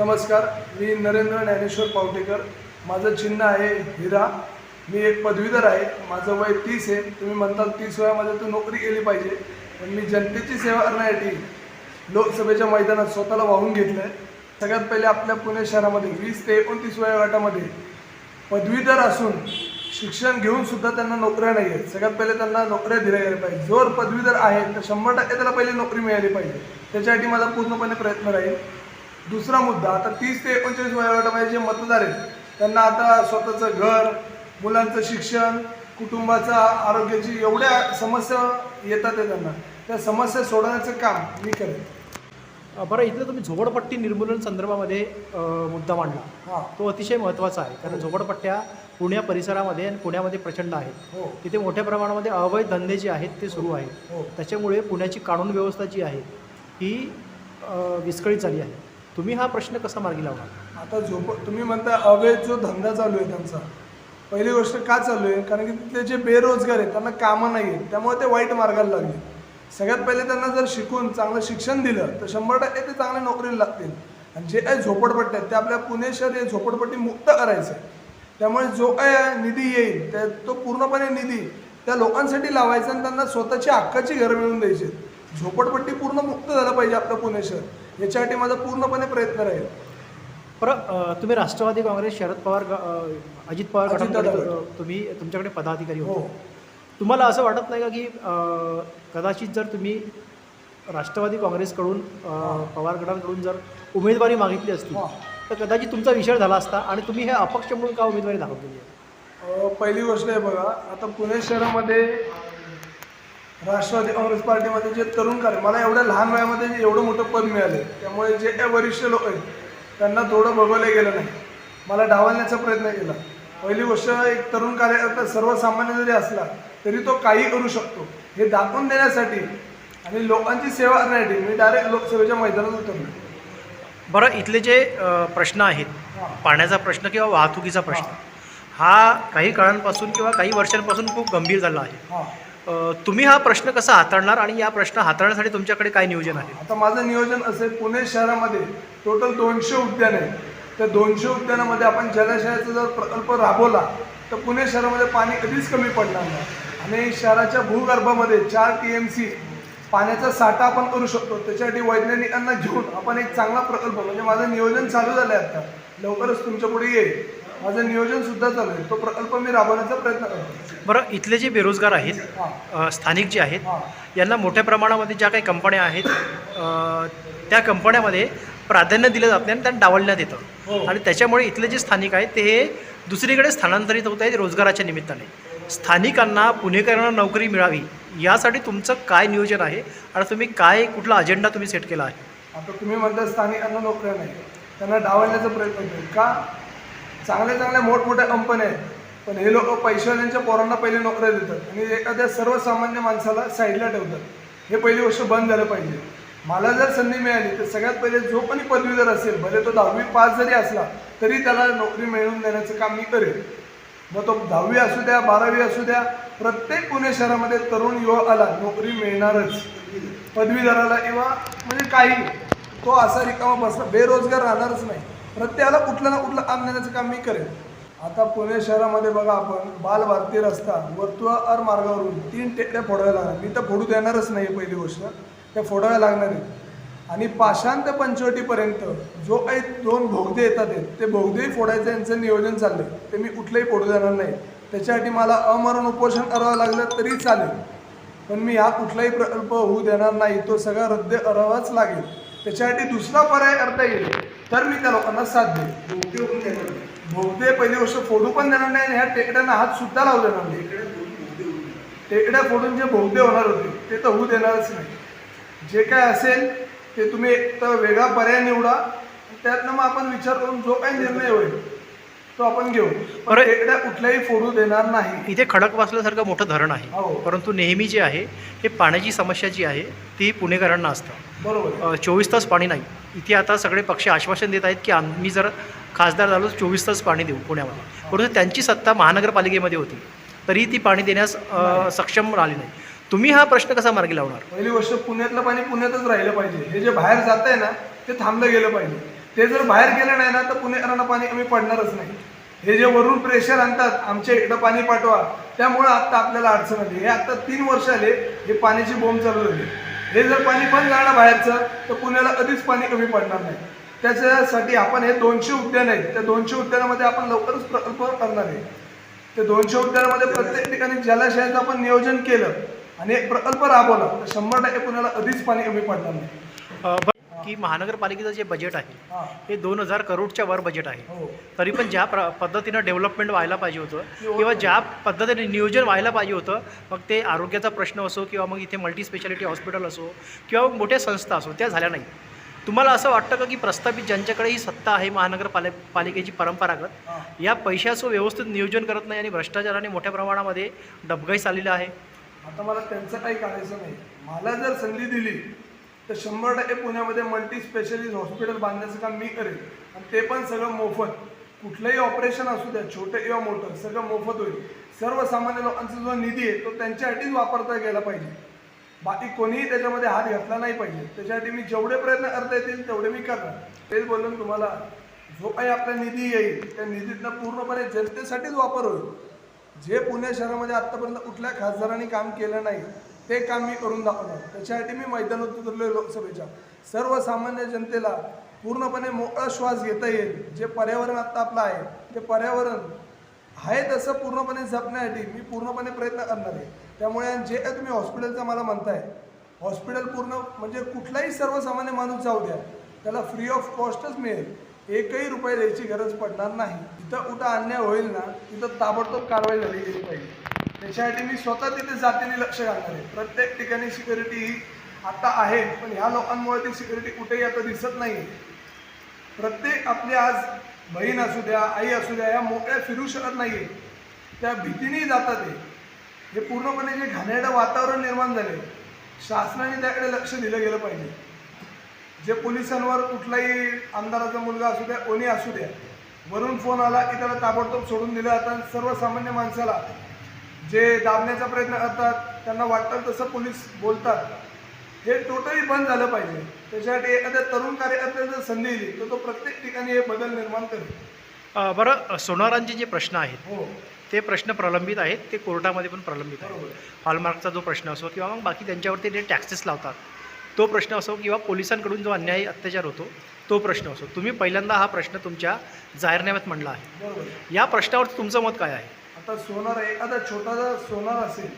नमस्कार मी नरेंद्र ज्ञानेश्वर पावटेकर. माझं चिन्ह आहे हिरा. मी एक पदवीधर आहे. माझं वय तीस आहे. तुम्ही म्हणताल तीस वयामध्ये तू नोकरी केली पाहिजे पण मी जनतेची सेवा करण्यासाठी लोकसभेच्या मैदानात स्वतःला वाहून घेतलं आहे सगळ्यात पहिले आपल्या पुणे शहरामध्ये वीस ते एकोणतीस वयोगटामध्ये पदवीधर असून शिक्षण घेऊन सुद्धा त्यांना नोकऱ्या नाही आहेत सगळ्यात पहिले त्यांना नोकऱ्या दिल्या गेल्या पाहिजे जोर पदवीधर आहे तर शंभर टक्के त्याला पहिले नोकरी मिळाली पाहिजे. त्याच्यासाठी माझा पूर्णपणे प्रयत्न राहील. दुसरा मुद्दा आता तीस ते एकोणचाळीस वयोगटामध्ये जे मतदार आहेत त्यांना आता स्वतःचं घर मुलांचं शिक्षण कुटुंबाचा आरोग्याची एवढ्या समस्या येतात आहे त्यांना. त्या समस्या सोडवण्याचं काम मी करेन. बरं इथलं तुम्ही झोपडपट्टी निर्मूलन संदर्भामध्ये मुद्दा मांडला. हां. तो अतिशय महत्त्वाचा आहे कारण झोपडपट्ट्या पुण्या परिसरामध्ये आणि पुण्यामध्ये प्रचंड आहेत. हो. तिथे मोठ्या प्रमाणामध्ये अवैध धंदे जे आहेत ते सुरू आहेत. हो. त्याच्यामुळे पुण्याची कानून व्यवस्था जी आहे ही विस्कळीत झाली आहे. तुम्ही हा प्रश्न कसा मार्गी लावणार आता झोप तुम्ही म्हणता अवैध जो धंदा चालू आहे त्यांचा. पहिली गोष्ट का चालू आहे? कारण की तिथले जे बेरोजगार आहेत त्यांना कामं नाही आहेत त्यामुळे ते वाईट मार्गाला लागले. सगळ्यात पहिले त्यांना जर शिकून चांगलं शिक्षण दिलं तर शंभर टक्के ते चांगल्या नोकरीला लागतील. आणि जे काही झोपडपट्टी आहेत ते आपल्या पुणे शहर हे झोपडपट्टी मुक्त करायचं आहे. त्यामुळे जो काय निधी येईल त्या तो पूर्णपणे निधी त्या लोकांसाठी लावायचा आणि त्यांना स्वतःची हक्काची घरं मिळवून द्यायची झोपडपट्टी पूर्ण मुक्त झालं पाहिजे आपलं पुणे शहर. याच्यासाठी माझा पूर्णपणे प्रयत्न राहील. अ, तुम्ही राष्ट्रवादी काँग्रेस शरद पवार अजित पवार तुम्ही तुमच्याकडे पदाधिकारी हो. होते तुम्हाला असं वाटत नाही का की कदाचित जर तुम्ही राष्ट्रवादी काँग्रेसकडून पवार गटांकडून जर उमेदवारी मागितली असती. तर कदाचित तुमचा विषय झाला असता आणि तुम्ही हे अपक्ष म्हणून का उमेदवारी दाखवली? आहे पहिली गोष्ट आहे बघा आता पुणे शहरामध्ये राष्ट्रवादी काँग्रेस पार्टीमध्ये जे तरुण कार्य मला एवढ्या लहान वयामध्ये जे एवढं मोठं पद मिळालं त्यामुळे जे काही वरिष्ठ लोक आहेत त्यांना थोडं बघवलं गेलं नाही. मला डावलण्याचा प्रयत्न केला. पहिली गोष्ट एक तरुण कार्यकर्ता सर्वसामान्य जरी असला तरी तो काही करू शकतो. हे दाखवून देण्यासाठी आणि लोकांची सेवा करण्यासाठी मी डायरेक्ट लोकसभेच्या मैदानात उतरलो. बरं इथले जे प्रश्न आहेत पाण्याचा प्रश्न किंवा वाहतुकीचा प्रश्न हा. काही काळांपासून किंवा काही वर्षांपासून खूप गंभीर झाला आहे. तुम्ही हा प्रश्न कसा हाताळणार आणि या प्रश्न हाताळण्यासाठी तुमच्याकडे काय नियोजन आहे? आता माझं नियोजन असेल पुणे शहरामध्ये टोटल दोनशे उद्यान आहे. त्या दोनशे उद्यानामध्ये आपण जलाशयाचा जर प्रकल्प राबवला तर पुणे शहरामध्ये पाणी कधीच कमी पडणार नाही. आणि शहराच्या भूगर्भामध्ये चार टी एम सी पाण्याचा साठा आपण करू शकतो. त्याच्यासाठी वैज्ञानिकांना घेऊन आपण एक चांगला प्रकल्प म्हणजे माझं नियोजन चालू झालं आहे आता. लवकरच तुमच्यापुढे येईल. माझं नियोजन सुद्धा चालू आहे. तो प्रकल्प मी राबवण्याचा प्रयत्न करतो. बरं इथले जे बेरोजगार आहेत हां. अ, स्थानिक जे आहेत हां. यांना मोठ्या प्रमाणामध्ये ज्या काही कंपन्या आहेत अ, त्या कंपन्यामध्ये प्राधान्य दिलं जात नाही आणि त्यांना डावलण्यात हो. येतं आणि त्याच्यामुळे इथले जे स्थानिक आहेत ते हे दुसरीकडे स्थलांतरित होत आहेत रोजगाराच्या निमित्ताने. स्थानिकांना पुणेकरांना नोकरी मिळावी यासाठी तुमचं काय नियोजन आहे आणि तुम्ही काय कुठला अजेंडा तुम्ही सेट केला आहे? आता तुम्ही म्हणता स्थानिकांना नोकऱ्या नाही. त्यांना डावलण्याचा प्रयत्न केला का? चांगल्या चांगल्या मोठमोठ्या कंपन्या आहेत. पण हे लोक पैशावाल्यांच्या पोरांना पहिले नोकऱ्या देतात आणि एखाद्या सर्वसामान्य माणसाला साईडला ठेवतात. हे पहिली गोष्ट बंद झालं पाहिजे. मला जर संधी मिळाली तर सगळ्यात पहिले जो कोणी पदवीधर असेल भले तो दहावी पास जरी असला तरी त्याला नोकरी मिळवून देण्याचं काम मी करेन. मग तो दहावी असू द्या बारावी असू द्या प्रत्येक पुणे शहरामध्ये तरुण युवकाला नोकरी मिळणारच. पदवीधराला किंवा म्हणजे काही तो असा रिकामा बसला बेरोजगार राहणारच नाही. प्रत्येकाला कुठलं ना कुठलं काम देण्याचं काम मी करेन. आता पुणे शहरामध्ये बघा आपण बाल भारतीय रस्ता वर्तुळार मार्गावरून तीन टेकड्या फोडाव्या लागणार. मी तर फोडू देणारच नाही पहिली गोष्ट. त्या फोडाव्या लागणार आहेत. आणि पाषाण ते पंचवटीपर्यंत जो काही दोन भोगदे येतात आहेत, ते भोगदेही फोडायचं यांचं नियोजन आहे ते मी कुठलंही फोडू देणार नाही. त्याच्यासाठी मला अमरण उपोषण करावं लागलं तरी चालेल. पण मी हा कुठलाही प्रकल्प होऊ देणार नाही. तो सगळा रद्द करावाच लागेल. त्याच्यासाठी दुसरा पर्याय करता येईल. तर मी त्या लोकांना साथ देईन. भोगदे पहिली गोष्ट फोडू पण देणार नाही आणि ह्या टेकड्यांना हात सुद्धा लावू देणार नाही. टेकड्या फोडून जे भोगदे होणार होते ते तर होऊ देणारच नाही. जे काय असेल ते तुम्ही एक तर वेगळा पर्याय निवडा. त्यातनं मग आपण विचार करून जो काही निर्णय होईल तो आपण घेऊ. पण बरं. कुठल्याही फोडू देणार नाही. इथे खडक वाचल्यासारखं मोठं धरण आहे. हो. परंतु नेहमी जे आहे हे पाण्याची समस्या जी आहे ती पुणेकरांना असतं. बरोबर. आहे. चोवीस तास पाणी नाही. इथे आता सगळे पक्ष आश्वासन देत आहेत की आम्ही जर खासदार झालो चोवीस तास पाणी देऊ पुण्यामध्ये. परंतु त्यांची सत्ता महानगरपालिकेमध्ये होती. तरी ती पाणी देण्यास अ, सक्षम राहिली नाही. तुम्ही हा प्रश्न कसा मार्गी लावणार? पहिली गोष्ट पुण्यातलं पाणी पुण्यातच राहिलं पाहिजे. हे जे बाहेर जात आहे ना ते थांबलं गेलं पाहिजे. ते जर बाहेर गेलं नाही ना तर पुणेकरांना पाणी कमी पडणारच नाही. हे जे वरून प्रेशर आणतात आमच्या इकडं पाणी पाठवा. त्यामुळं आत्ता आपल्याला अडचण आली. हे आत्ता तीन वर्ष आले हे पाण्याची बोंब चालू झाली. हे जर पाणी पण जाणार बाहेरचं तर पुण्याला कधीच पाणी कमी पडणार नाही. त्याच्यासाठी आपण हे दोनशे उद्यान आहेत. त्या दोनशे उद्यानामध्ये आपण लवकरच प्रकल्प करणार आहे. ते दोनशे उद्यानामध्ये प्रत्येक ठिकाणी जलाशयाचं आपण नियोजन केलं आणि एक प्रकल्प राबवला तर शंभर टक्के पुण्याला कधीच पाणी कमी पडणार नाही. की महानगरपालिकेचं जे बजेट आहे हां. हे दोन हजार करोडच्या वर बजेट आहे. हो. तरी पण ज्या प्र पद्धतीनं डेव्हलपमेंट व्हायला पाहिजे होतं किंवा ज्या पद्धतीने नियोजन व्हायला पाहिजे होतं मग ते आरोग्याचा प्रश्न असो किंवा मग इथे मल्टी स्पेशालिटी हॉस्पिटल असो किंवा मग मोठ्या संस्था असो त्या झाल्या नाही तुम्हाला असं वाटतं का की प्रस्थापित ज्यांच्याकडे ही सत्ता आहे महानगरपाले पालिकेची परंपरागत हां. या पैशाचं व्यवस्थित नियोजन करत नाही आणि भ्रष्टाचाराने मोठ्या प्रमाणामध्ये डबघाईस आलेलं आहे? आता मला त्यांचं काही काढायचं नाही. मला जर संधी दिली तर शंभर टक्के पुण्यामध्ये मल्टी स्पेशलिस्ट हॉस्पिटल बांधण्याचं काम मी करेन. आणि ते पण सगळं मोफत. कुठलंही ऑपरेशन असू द्या छोटं किंवा मोठं सगळं मोफत होईल. सर्वसामान्य लोकांचा जो निधी आहे तो त्यांच्यासाठीच वापरता गेला पाहिजे. बाकी कोणीही त्याच्यामध्ये हात घातला नाही पाहिजे. त्याच्यासाठी मी जेवढे प्रयत्न करता येतील तेवढे मी करणार. तेच बोललो तुम्हाला जो काही आपला निधी येईल त्या निधीतनं पूर्णपणे जनतेसाठीच वापर होईल. जे पुणे शहरामध्ये आत्तापर्यंत कुठल्या खासदारांनी काम केलं नाही ते काम मी करून दाखवणार. त्याच्यासाठी मी मैदानात उतरलो लोकसभेच्या. सर्वसामान्य जनतेला पूर्णपणे मोकळा श्वास घेता येईल. जे पर्यावरण आत्ता आपलं आहे ते पर्यावरण आहे तसं पूर्णपणे जपण्यासाठी मी पूर्णपणे प्रयत्न करणार आहे. त्यामुळे जे काय तुम्ही हॉस्पिटलचं मला म्हणताय हॉस्पिटल पूर्ण म्हणजे कुठलाही सर्वसामान्य माणूस जाऊ द्या त्याला फ्री ऑफ कॉस्टच मिळेल. एकही रुपये द्यायची गरज पडणार नाही. जिथं कुठं अन्याय होईल ना तिथं ताबडतोब कारवाई झाली गेली पाहिजे. त्याच्यासाठी मी स्वतः तिथे जातीने लक्ष घालणार आहे. प्रत्येक ठिकाणी सिक्युरिटी ही आता आहे पण ह्या लोकांमुळे ती सिक्युरिटी कुठेही आता दिसत नाही प्रत्येक आपली आज बहीण असू द्या आई असू द्या या मोकळ्या फिरू शकत नाही त्या भीतीने जातात हे पूर्णपणे जे घाणेरडं वातावरण निर्माण झाले शासनाने त्याकडे लक्ष दिलं गेलं पाहिजे. जे पोलिसांवर कुठलाही आमदाराचा मुलगा असू द्या कोणी असू द्या वरून फोन आला की त्याला ताबडतोब सोडून दिलं जातं. आणि सर्वसामान्य माणसाला जे दाबण्याचा प्रयत्न करतात त्यांना वाटतं तसं पोलीस बोलतात. हे टोटली बंद झालं पाहिजे. त्याच्यासाठी एखाद्या तरुण कार्यकर्त्याला जर संधी दिली तर तो प्रत्येक ठिकाणी हे बदल निर्माण करेल. बरं सोनारांचे जे प्रश्न आहेत हो. ते प्रश्न प्रलंबित आहेत ते कोर्टामध्ये पण प्रलंबित आहेत. हॉलमार्कचा जो प्रश्न असो किंवा मग बाकी त्यांच्यावरती जे टॅक्सेस लावतात तो प्रश्न असो किंवा पोलिसांकडून जो अन्यायी अत्याचार होतो तो प्रश्न असो. तुम्ही पहिल्यांदा हा प्रश्न तुमच्या जाहीरनाम्यात म्हणला आहे. या प्रश्नावरती तुमचं मत काय आहे? आता सोनार एखादा छोटासा सोनार असेल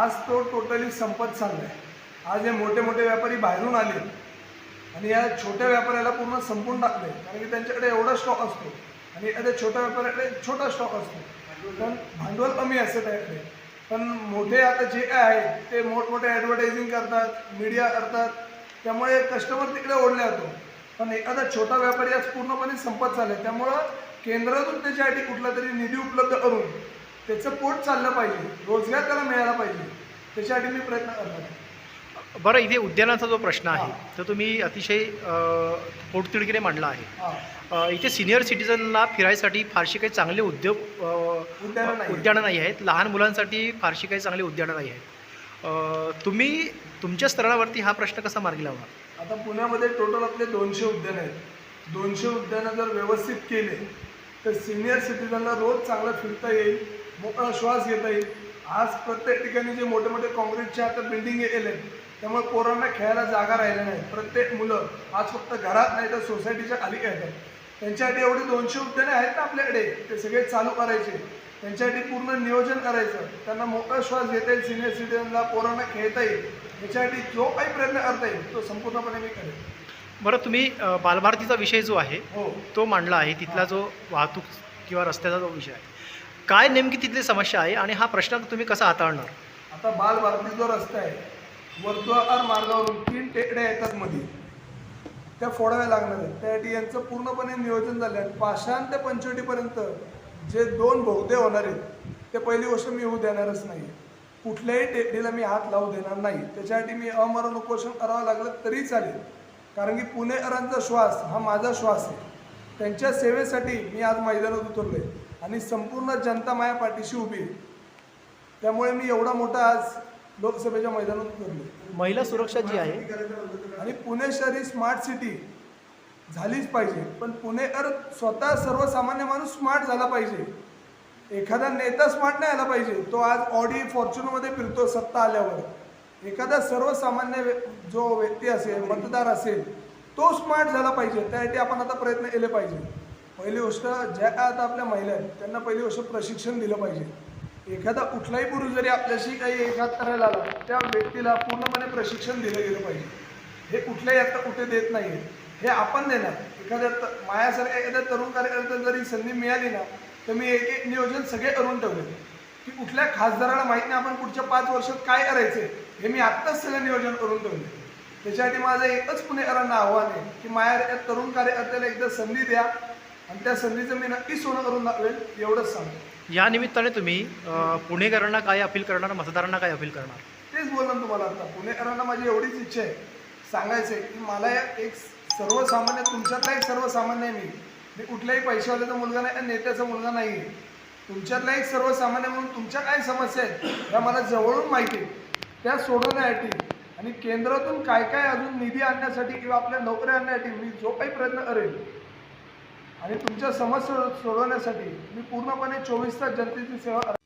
आज तो टोटली संपत चाललाय. आज हे मोठे मोठे व्यापारी बाहेरून आले आणि या छोट्या व्यापाऱ्याला पूर्ण संपून टाकले कारण की त्यांच्याकडे एवढा स्टॉक असतो आणि एखाद्या छोट्या व्यापाऱ्याकडे छोटा स्टॉक असतो. पण भांडवल कमी असते त्याकडे. पण मोठे आता जे काय आहेत ते मोठमोठे ॲडव्हर्टायझिंग करतात मीडिया करतात. त्यामुळे कस्टमर तिकडे ओढले जातो. पण एखादा छोटा व्यापारी आज पूर्णपणे संपत चाललाय त्यामुळं केंद्रातून त्याच्यासाठी कुठला तरी निधी उपलब्ध करून त्याचं पोट चाललं पाहिजे रोजगार त्याला मिळाला पाहिजे त्याच्यासाठी मी प्रयत्न करणार आहे. बरं इथे उद्यानाचा जो प्रश्न आहे. तर तुम्ही अतिशय पोटतिडकीने मांडला आहे. इथे सिनियर सिटीजनला फिरायसाठी फारशी काही चांगले उद्योग उद्यानं नाही. आहेत. लहान मुलांसाठी फारशी काही चांगली उद्यानं नाही आहेत. तुम्ही तुमच्या स्तरावरती हा प्रश्न कसा मार्गी लावणार? आता पुण्यामध्ये टोटल आपले दोनशे उद्यानं आहेत. दोनशे उद्यानं जर व्यवस्थित केले तर सिनियर सिटीजनला रोज चांगलं फिरता येईल मोकळा श्वास घेता येईल. आज प्रत्येक ठिकाणी जे मोठे मोठे काँक्रीटचे आता बिल्डिंग येले त्यामुळे पोरांना खेळायला जागा राहिल्या नाही प्रत्येक मुलं आज फक्त घरात नाही तर सोसायटीच्या खाली खेळतात. त्यांच्यासाठी एवढे दोनशे उद्याने आहेत ना आपल्याकडे ते सगळे चालू करायचे. त्यांच्यासाठी पूर्ण नियोजन करायचं. त्यांना मोकळा श्वास घेता येईल सिनियर सिटीजनला पोरांना खेळता येईल. याच्यासाठी जो काही प्रयत्न करता येईल तो संपूर्णपणे मी करेन. बरं तुम्ही अ, बालभारतीचा विषय जो आहे हो. तो मांडला आहे. तिथला जो वाहतूक किंवा रस्त्याचा जो विषय आहे काय नेमकी तिथली समस्या आहे आणि हा प्रश्न तुम्ही कसा हाताळणार? आता बाल भारती जो रस्ता आहे वर्तुळाकार मार्गावरून तीन टेकड्या येतात मध्ये त्या फोडाव्या लागणार आहेत. त्यासाठी यांचं पूर्णपणे नियोजन झालं आहे पाषाण ते पंचवटीपर्यंत जे दोन बहुदे होणार आहेत ते पहिली गोष्ट मी होऊ देणारच नाही कुठल्याही टेकडीला मी हात लावू देणार नाही. त्याच्यासाठी मी अमरण उपोषण करावं लागलं तरी चालेल. कारण की पुणेकरांचा श्वास हा माझा श्वास आहे. त्यांच्या सेवेसाठी मी आज मैदानात उतरलोय आणि संपूर्ण जनता माया पाठीशी उभी आहे. त्यामुळे मी एवढा मोठा आज लोकसभेच्या मैदानात उतरलो महिला सुरक्षा जी आहे. आणि पुणे शहर ही स्मार्ट सिटी झालीच पाहिजे. पण पुणेकर स्वतः सर्वसामान्य माणूस स्मार्ट झाला पाहिजे. एखादा नेता स्मार्ट नाही आला पाहिजे. तो आज ऑडी फॉर्च्युनरमध्ये फिरतो सत्ता आल्यावर. एखादा सर्वसामान्य व्य- जो व्यक्ती असेल मतदार असेल तो स्मार्ट झाला पाहिजे. त्यासाठी आपण आता प्रयत्न केले पाहिजे. पहिली गोष्ट ज्या आता आपल्या महिला आहेत त्यांना पहिली गोष्ट प्रशिक्षण दिलं पाहिजे. एखादा कुठलाही पुरुष जरी आपल्याशी काही एखाद करायला आला त्या व्यक्तीला पूर्णपणे प्रशिक्षण दिलं गेलं पाहिजे. हे कुठल्याही आता कुठे देत नाही हे आपण देणार. एखाद्या त- माझ्यासारख्या एखाद्या तरुण कार्यकर्त्यांना जरी संधी मिळाली ना तर मी एक एक नियोजन सगळे करून ठेवले. की कुठल्या खासदाराला माहीत नाही आपण पुढच्या पाच वर्षात काय करायचे हे मी आत्ताच सगळं नियोजन करून ठेवले. त्याच्यासाठी माझं एकच पुणेकरांना आव्हान आहे की माझ्या या तरुण कार्यकर्त्याला एकदा संधी द्या आणि त्या संधीचं मी नक्की सोनं करून दाखवेल एवढंच सांगतो. या निमित्ताने तुम्ही पुणेकरांना काय अपील करणार मतदारांना काय अपील करणार? तेच बोललो तुम्हाला आता. पुणेकरांना माझी एवढीच इच्छा आहे. सांगायचं आहे की मला एक सर्वसामान्य तुमच्यातला एक सर्वसामान्य मी. मी कुठल्याही पैशावाल्याचा मुलगा नाही आणि नेत्याचा मुलगा नाही. आहे तुमच्यातला एक सर्वसामान्य म्हणून तुमच्या काय समस्या आहेत या मला जवळून माहिती आहे त्या सोडवण्यासाठी आणि केंद्रातून काय काय अजून निधी आणण्यासाठी किंवा आपल्या नोकऱ्या आणण्यासाठी मी जो काही प्रयत्न करेल आणि तुमच्या समस्या सोडवण्यासाठी मी पूर्णपणे चोवीस तास जनतेची सेवा